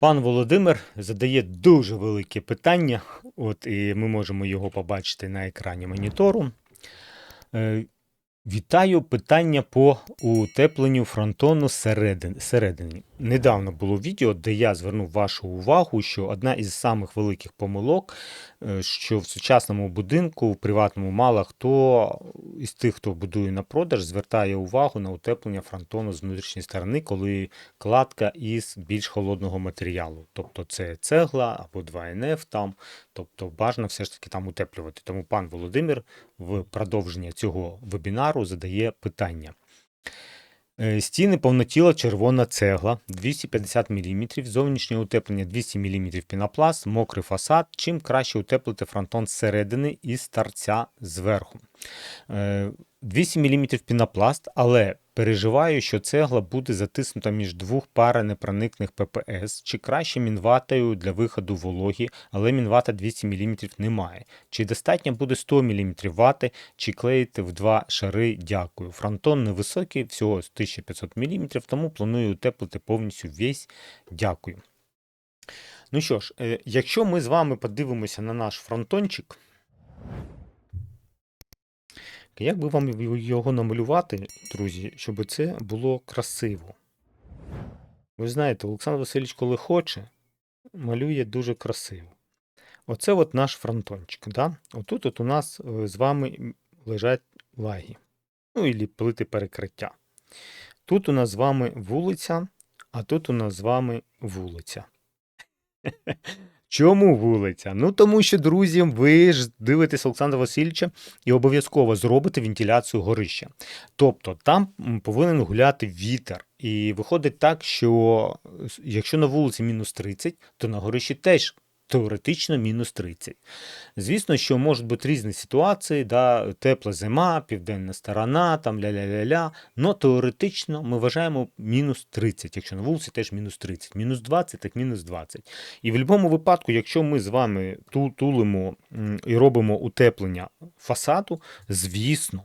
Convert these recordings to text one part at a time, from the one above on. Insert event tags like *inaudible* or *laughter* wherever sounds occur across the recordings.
Пан Володимир задає дуже велике питання, от і ми можемо його побачити на екрані монітору. Е, Вітаю питання по утепленню фронтону середин- середини. Недавно було відео, де я звернув вашу увагу, що одна із самих великих помилок, е, що в сучасному будинку, в приватному мало хто із тих, хто будує на продаж, звертає увагу на утеплення фронтону з внутрішньої сторони, коли кладка із більш холодного матеріалу. Тобто це цегла або 2НФ там. Тобто бажано все ж таки там утеплювати. Тому пан Володимир в продовження цього вебінару задає питання. Е, Стіни повнотіла червона цегла 250 мм, зовнішнє утеплення 200 мм пінопласт, мокрий фасад. Чим краще утеплити фронтон зсередини і старця зверху. Е, 200 мм пінопласт, але переживаю, що цегла буде затиснута між двох пар непроникних ППС, чи краще мінватою для виходу вологі, але мінвата 200 мм немає. Чи достатньо буде 100 мм вати, чи клеїти в два шари, дякую. Фронтон невисокий, всього 1500 мм, тому планую утеплити повністю весь, дякую. Ну що ж, е, якщо ми з вами подивимося на наш фронтончик, як би вам його намалювати, друзі, щоб це було красиво? Ви знаєте, Олександр Васильович, коли хоче, малює дуже красиво. Оце от наш фронтончик. Да? Отут от у нас е, з вами лежать лаги. Ну, і плити перекриття. Тут у нас з вами вулиця, а тут у нас з вами вулиця. Чому вулиця? Ну тому що, друзі, ви ж дивитесь Олександра Васильовича і обов'язково зробите вентиляцію горища. Тобто там повинен гуляти вітер. І виходить так, що якщо на вулиці мінус 30, то на горищі теж теоретично мінус 30. Звісно, що можуть бути різні ситуації, да, тепла зима, південна сторона, там ля-ля-ля-ля. Но теоретично ми вважаємо мінус 30, якщо на вулиці теж мінус 30, мінус 20, так мінус 20. І в будь-якому випадку, якщо ми з вами тулимо і робимо утеплення фасаду, звісно,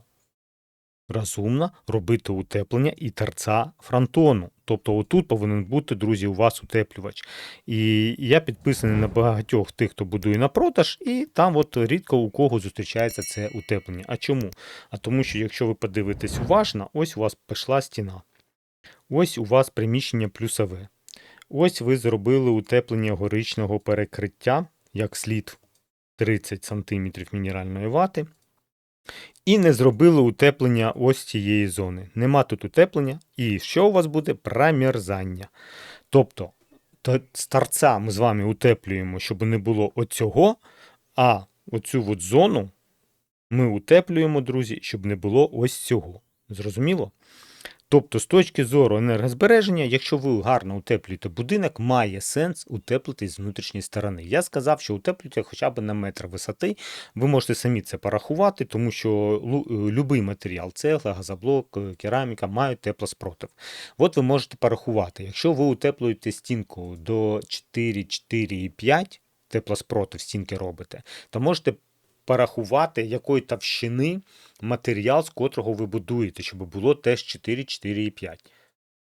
розумно робити утеплення і торця фронтону. Тобто отут повинен бути, друзі, у вас утеплювач. І я підписаний на багатьох тих, хто будує на продаж, і там от рідко у кого зустрічається це утеплення. А чому? А тому що якщо ви подивитесь уважно, ось у вас пішла стіна. Ось у вас приміщення плюсове. Ось ви зробили утеплення горичного перекриття, як слід 30 см мінеральної вати. І не зробили утеплення ось цієї зони. Нема тут утеплення, і що у вас буде? Промерзання. Тобто, то- з торця ми з вами утеплюємо, щоб не було оцього, а оцю от зону ми утеплюємо, друзі, щоб не було ось цього. Зрозуміло? Тобто, з точки зору енергозбереження, якщо ви гарно утеплюєте будинок, має сенс утеплити з внутрішньої сторони. Я сказав, що утеплюйте хоча б на метр висоти. Ви можете самі це порахувати, тому що е, любий матеріал, цегла, газоблок, е, кераміка мають теплоспротив. От ви можете порахувати, якщо ви утеплюєте стінку до 4, 4,5 теплоспротив стінки робите, то можете порахувати, якої товщини матеріал, з котрого ви будуєте, щоб було теж 4, 4,5.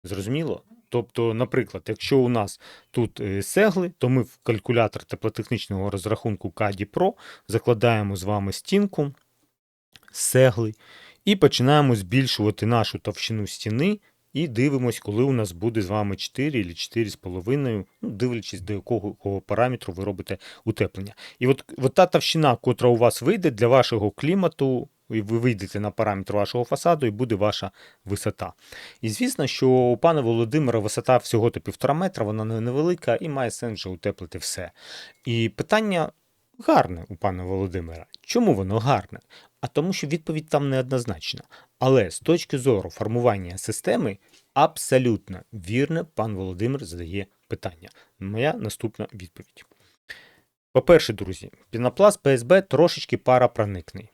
Зрозуміло? Тобто, наприклад, якщо у нас тут е, сегли, то ми в калькулятор теплотехнічного розрахунку CADI Pro закладаємо з вами стінку сегли і починаємо збільшувати нашу товщину стіни і дивимось, коли у нас буде з вами 4 або 4,5, ну, дивлячись, до якого, параметру ви робите утеплення. І от, от та товщина, котра у вас вийде для вашого клімату, і ви вийдете на параметр вашого фасаду, і буде ваша висота. І звісно, що у пана Володимира висота всього-то півтора метра, вона невелика і має сенс вже утеплити все. І питання гарне у пана Володимира. Чому воно гарне? А тому, що відповідь там неоднозначна. Але з точки зору формування системи, абсолютно вірне пан Володимир задає питання. Моя наступна відповідь. По-перше, друзі, пінопласт ПСБ трошечки парапроникний.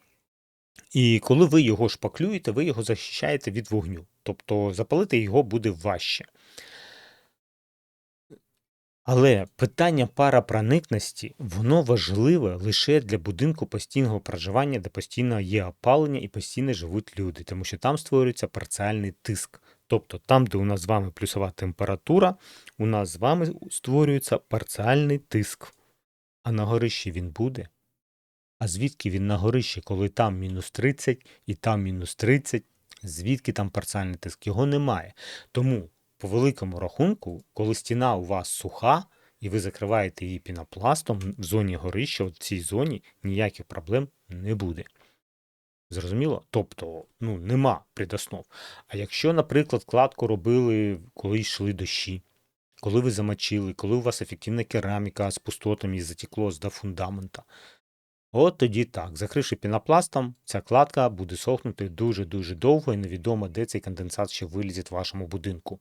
І коли ви його шпаклюєте, ви його захищаєте від вогню. Тобто запалити його буде важче. Але питання парапроникності, воно важливе лише для будинку постійного проживання, де постійно є опалення і постійно живуть люди, тому що там створюється парціальний тиск. Тобто там, де у нас з вами плюсова температура, у нас з вами створюється парціальний тиск. А на горищі він буде. А звідки він на горищі, коли там мінус 30 і там мінус 30? Звідки там парціальний тиск? Його немає. Тому, по великому рахунку, коли стіна у вас суха, і ви закриваєте її пінопластом в зоні горища, в цій зоні ніяких проблем не буде. Зрозуміло? Тобто, ну, нема предоснов. А якщо, наприклад, кладку робили, коли йшли дощі, коли ви замочили, коли у вас ефективна кераміка з пустотами і затекло з до фундамента, от тоді так, закривши пінопластом, ця кладка буде сохнути дуже-дуже довго і невідомо, де цей конденсат ще вилізе в вашому будинку.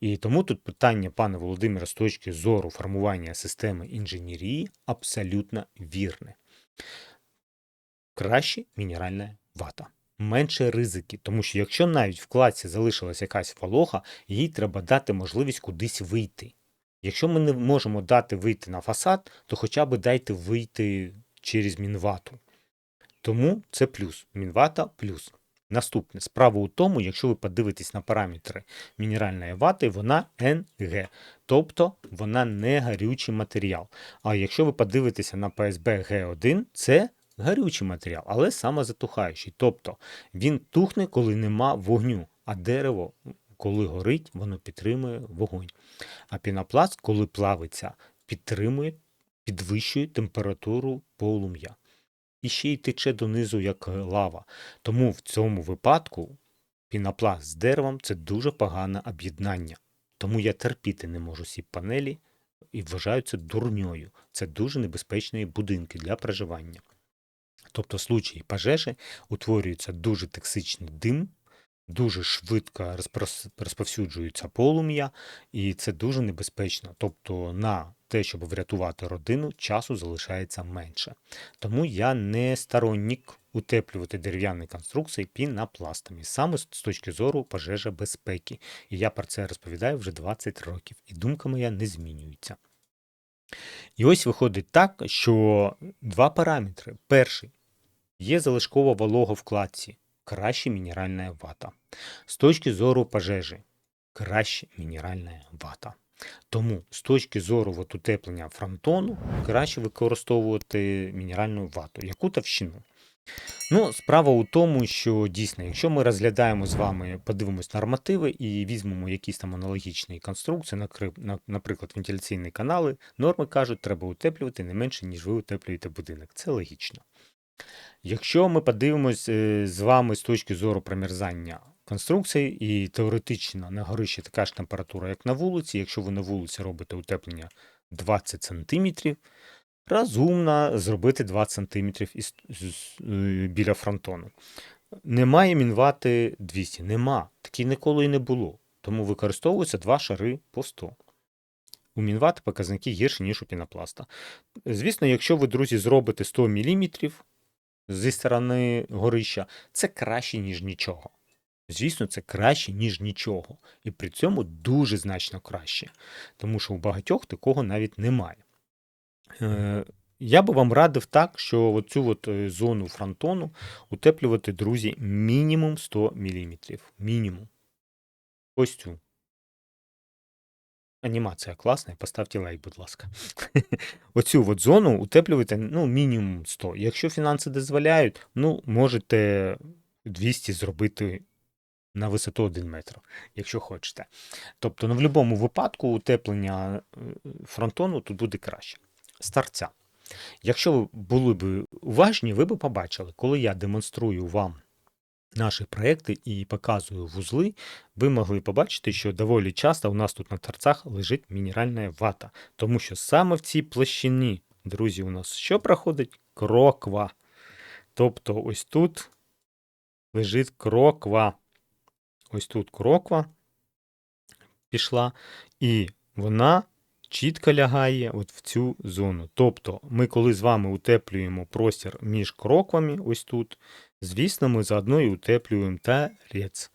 І тому тут питання, пане Володимире, з точки зору формування системи інженерії абсолютно вірне. Краще мінеральна вата. Менше ризики, тому що якщо навіть в кладці залишилась якась волога, їй треба дати можливість кудись вийти. Якщо ми не можемо дати вийти на фасад, то хоча б дайте вийти через мінвату. Тому це плюс. Мінвата плюс. Наступне. Справа у тому, якщо ви подивитесь на параметри мінеральної вати, вона НГ, тобто вона не гарючий матеріал. А якщо ви подивитеся на PSB G1, це гарючий матеріал, але самозатухаючий. Тобто він тухне, коли нема вогню, а дерево, коли горить, воно підтримує вогонь. А пінопласт, коли плавиться, підтримує, підвищує температуру полум'я. І ще й тече донизу, як лава. Тому в цьому випадку пінопласт з деревом це дуже погане об'єднання. Тому я терпіти не можу ці панелі і вважаю це дурньою. Це дуже небезпечні будинки для проживання. Тобто, в случаї пожежі утворюється дуже токсичний дим, дуже швидко розповсюджується полум'я, і це дуже небезпечно. Тобто, на те, щоб врятувати родину, часу залишається менше. Тому я не сторонник утеплювати дерев'яні конструкції пінопластами, саме з точки зору пожежа безпеки. І я про це розповідаю вже 20 років, і думка моя не змінюється. І ось виходить так, що два параметри. Перший є залишкова волога в кладці, краще мінеральна вата. З точки зору пожежі, краще мінеральна вата. Тому з точки зору от, утеплення фронтону краще використовувати мінеральну вату. Яку товщину? Ну, справа у тому, що дійсно, якщо ми розглядаємо з вами, подивимось нормативи і візьмемо якісь там аналогічні конструкції, наприклад, вентиляційні канали, норми кажуть, треба утеплювати не менше, ніж ви утеплюєте будинок. Це логічно. Якщо ми подивимось е, з вами з точки зору промерзання конструкції, і теоретично на горищі така ж температура, як на вулиці, якщо ви на вулиці робите утеплення 20 см, розумно зробити 20 см е, біля фронтону. Немає мінвати 200, нема. Такі ніколи і не було. Тому використовуються два шари по 100. У мінвати показники гірші, ніж у пінопласта. Звісно, якщо ви, друзі, зробите 100 мм зі сторони горища, це краще, ніж нічого. Звісно, це краще, ніж нічого. І при цьому дуже значно краще. Тому що у багатьох такого навіть немає. Е, Я би вам радив так, що оцю от е, зону фронтону утеплювати, друзі, мінімум 100 мм. Мінімум. Ось цю. Анімація класна, поставте лайк, будь ласка. *laughs* Оцю от зону утеплювати ну, мінімум 100. Якщо фінанси дозволяють, ну, можете 200 зробити на висоту 1 метр, якщо хочете. Тобто, ну, в будь-якому випадку утеплення е, фронтону тут буде краще. З торця. Якщо ви були б уважні, ви б побачили, коли я демонструю вам наші проекти і показую вузли, ви могли побачити, що доволі часто у нас тут на торцях лежить мінеральна вата. Тому що саме в цій площині, друзі, у нас що проходить? Кроква. Тобто ось тут лежить кроква. Ось тут кроква пішла, і вона чітко лягає от в цю зону. Тобто, ми, коли з вами утеплюємо простір між кроквами, ось тут, звісно, ми заодно і утеплюємо тарець.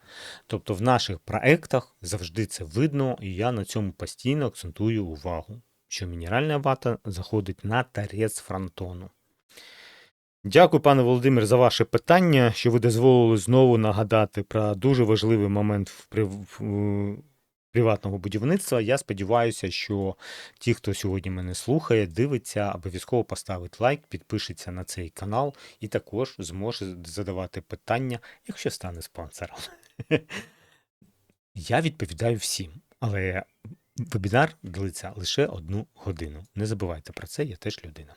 Тобто в наших проектах завжди це видно, і я на цьому постійно акцентую увагу, що мінеральна вата заходить на тарець фронтону. Дякую, пане Володимир, за ваше питання, що ви дозволили знову нагадати про дуже важливий момент в- приватного будівництва. Я сподіваюся, що ті, хто сьогодні мене слухає, дивиться, обов'язково поставить лайк, підпишеться на цей канал і також зможе задавати питання, якщо стане спонсором. *laughs* Я відповідаю всім, але вебінар длиться лише одну годину. Не забувайте про це, я теж людина.